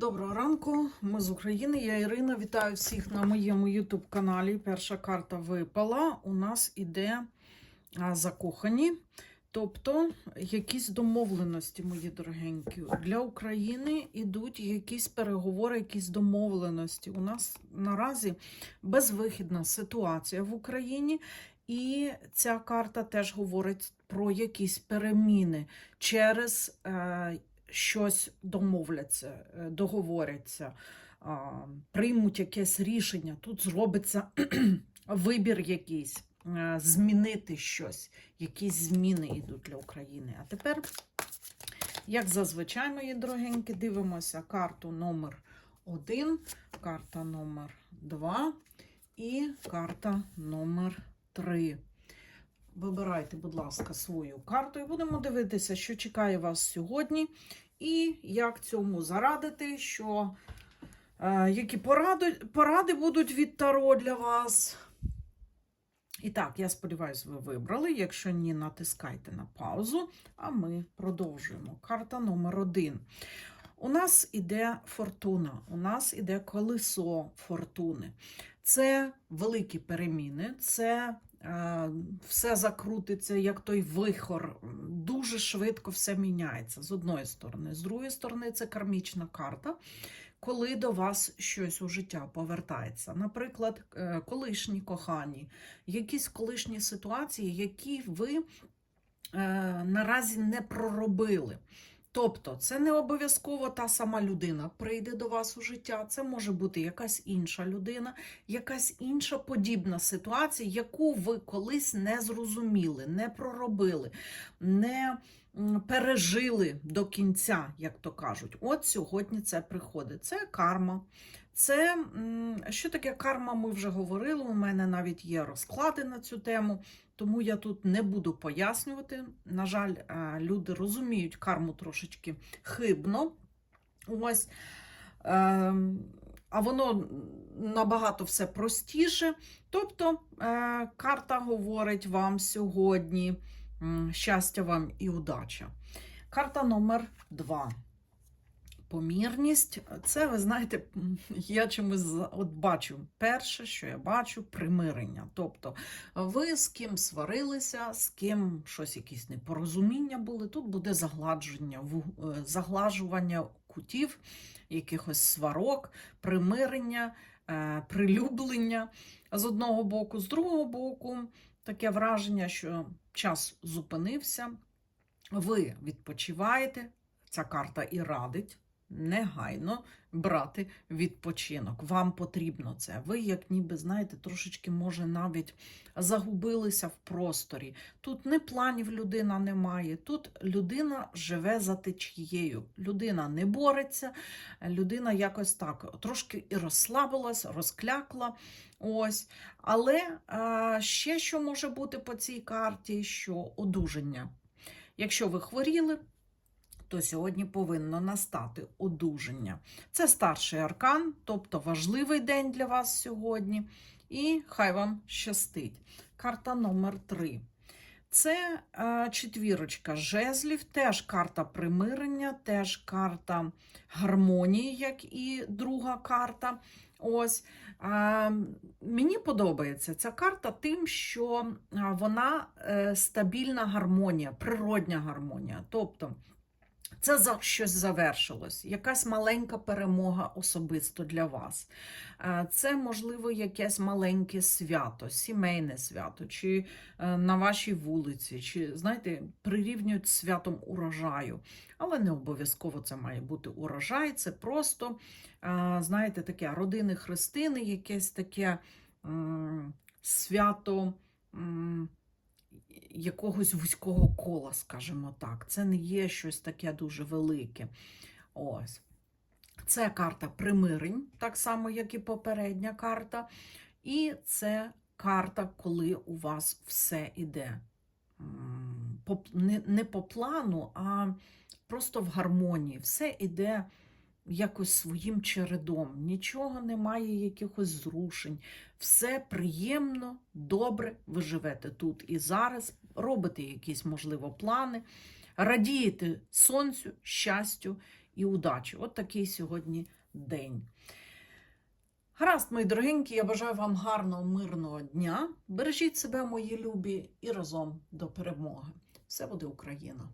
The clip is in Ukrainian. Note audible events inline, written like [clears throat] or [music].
Доброго ранку, ми з України. Я Ірина. Вітаю всіх на моєму YouTube каналі. Перша карта випала. У нас іде закохані, тобто якісь домовленості, мої дорогенькі. Для України йдуть якісь переговори, якісь домовленості. У нас наразі безвихідна ситуація в Україні. І ця карта теж говорить про якісь переміни через е, щось домовляться, е, договоряться, приймуть якесь рішення. Тут зробиться [clears throat] вибір якийсь, е, змінити щось, якісь зміни йдуть для України. А тепер, як зазвичай, мої дорогенькі, дивимося карту номер 1, карта номер 2 і карта номер 3. Вибирайте, будь ласка, свою карту і будемо дивитися, що чекає вас сьогодні, і як цьому зарадити, що, е, які поради, поради будуть від Таро для вас. І так, я сподіваюся, ви вибрали. Якщо ні, натискайте на паузу, а ми продовжуємо. Карта номер один. У нас іде фортуна, у нас іде колесо фортуни. Це великі переміни, це все закрутиться, як той вихор. Дуже швидко все міняється з одної сторони. З другої сторони, це кармічна карта, коли до вас щось у життя повертається. Наприклад, е, колишні кохані, якісь колишні ситуації, які ви е, наразі не проробили. Тобто, це не обов'язково та сама людина прийде до вас у життя, це може бути якась інша людина, якась інша подібна ситуація, яку ви колись не зрозуміли, не проробили, не пережили до кінця, як то кажуть. От сьогодні це приходить. Це карма. Це що таке карма? Ми вже говорили. У мене навіть є розклади на цю тему. Тому я тут не буду пояснювати. На жаль, е, люди розуміють карму трошечки хибно. Ось. Ем, А воно набагато все простіше. Тобто, е, карта говорить вам сьогодні щастя вам і удача. Карта номер 2. Помірність, це, ви знаєте, я чомусь от бачу. Перше, що я бачу, примирення. Тобто, ви з ким сварилися, з ким щось якісь непорозуміння були. Тут буде загладження, е, заглажування кутів, якихось сварок, примирення, е, прилюблення з одного боку, з другого боку, таке враження, що час зупинився, ви відпочиваєте. Ця карта і радить негайно брати відпочинок. Вам потрібно це. Ви, як ніби, знаєте, трошечки, може, навіть загубилися в просторі. Тут не планів людина не має, тут людина живе за течією. Людина не бореться, людина якось так трошки і розслабилась, розклякла. Ось. Але а, ще що може бути по цій карті, що одужання. Якщо ви хворіли, то сьогодні повинно настати одужання. Це старший аркан, тобто важливий день для вас сьогодні. І хай вам щастить. Карта номер 3. Це е, четвірочка жезлів, теж карта примирення, теж карта гармонії, як і друга карта. Ось. Е, мені подобається ця карта тим, що е, вона стабільна гармонія, природня гармонія. Тобто це за щось завершилось, якась маленька перемога особисто для вас. Е, Це, можливо, якесь маленьке свято, сімейне свято, чи е, на вашій вулиці, чи, знаєте, прирівнюють святом урожаю. Але не обов'язково це має бути урожай, це просто, е, знаєте, таке родини хрестини, якесь таке свято. Якогось вузького кола, скажімо так. Це не є щось таке дуже велике. Ось. Це карта примирень, так само, як і попередня карта. І це карта, коли у вас все по- Не, по плану, а просто в гармонії. Все іде якось своїм чередом. Нічого немає, якихось зрушень. Все приємно, добре, ви живете тут і зараз, робите якісь, можливо, плани, радієте сонцю, щастю і удачі. От такий сьогодні день. Гаразд, мої дорогенькі, я бажаю вам гарного, мирного дня. Бережіть себе, мої любі, і разом до перемоги. Все буде Україна!